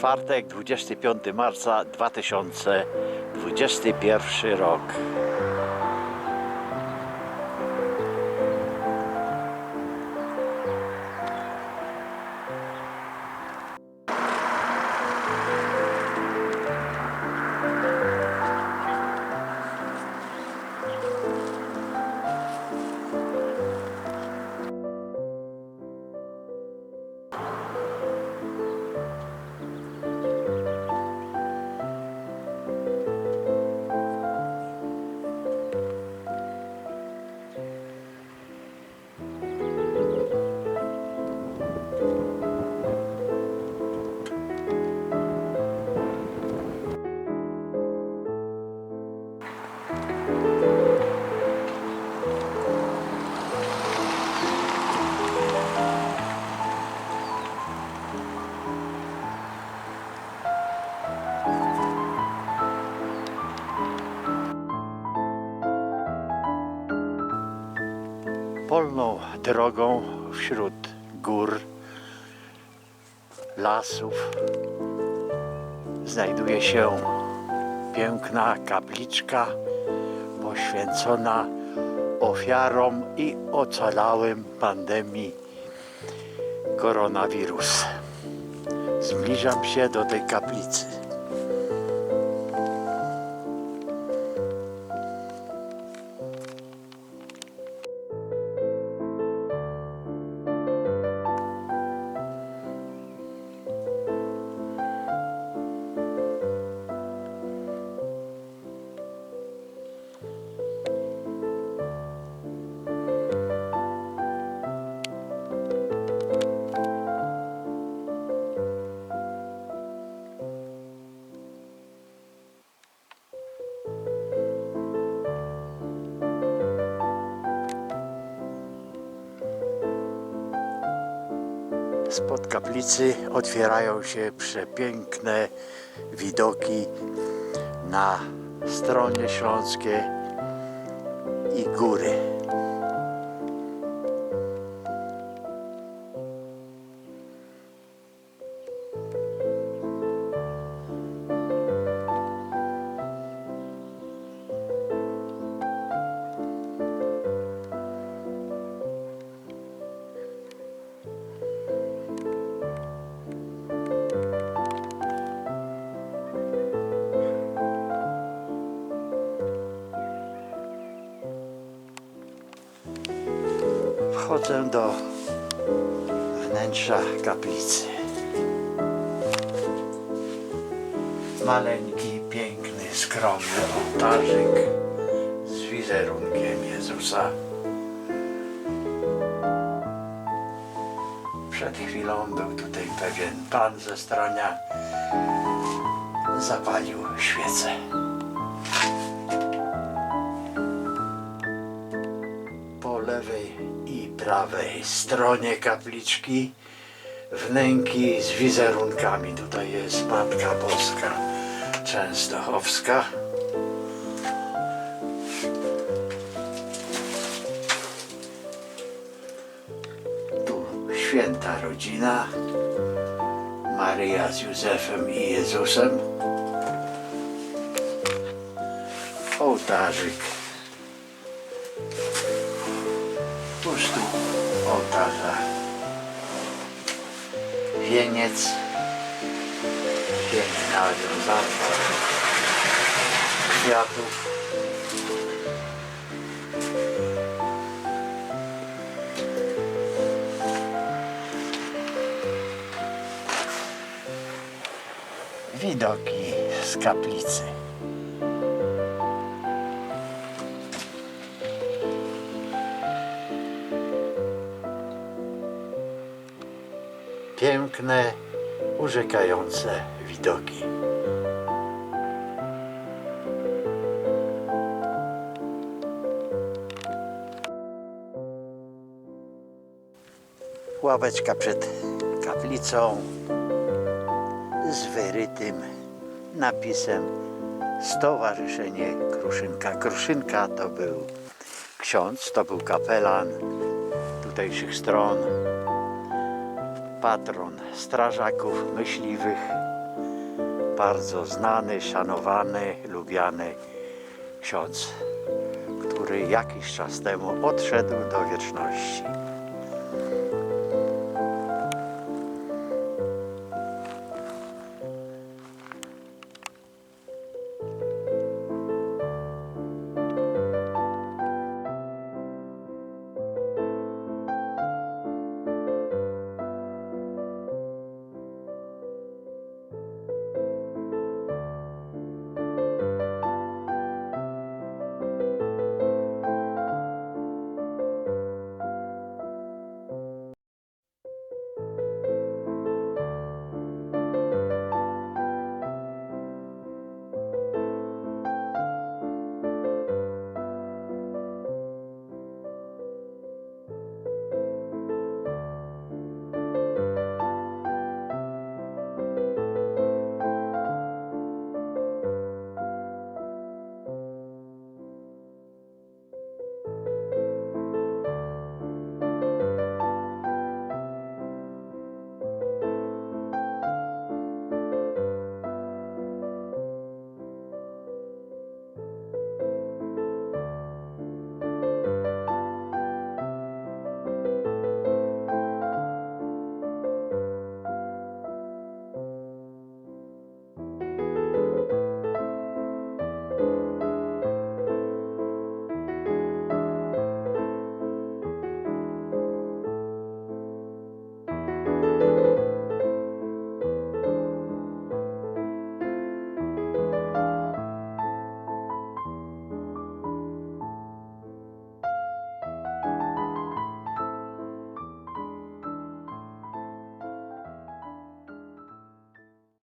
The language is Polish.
czwartek, 25 marca 2021 rok. Drogą wśród gór, lasów znajduje się piękna kapliczka poświęcona ofiarom i ocalałym pandemii koronawirus. Zbliżam się do tej kaplicy. Spod kaplicy otwierają się przepiękne widoki na stronie śląskie i góry. Wchodzę do wnętrza kaplicy. Maleńki, piękny, skromny ołtarzyk z wizerunkiem Jezusa. Przed chwilą był tutaj pewien pan ze stronia. Zapalił świecę. Prawej stronie kapliczki wnęki z wizerunkami. Tutaj jest Matka Boska Częstochowska. Tu święta rodzina Maryja z Józefem i Jezusem. Ołtarzyk u stóp ołtarza wieniec piękna wiązanka kwiatów. Widoki z kaplicy piękne, urzekające widoki. Ławeczka przed kaplicą z wyrytym napisem Stowarzyszenie Kruszynka. Kruszynka to był ksiądz, to był kapelan tutejszych stron patron strażaków, myśliwych bardzo znany, szanowany, lubiany ksiądz, który jakiś czas temu odszedł do wieczności.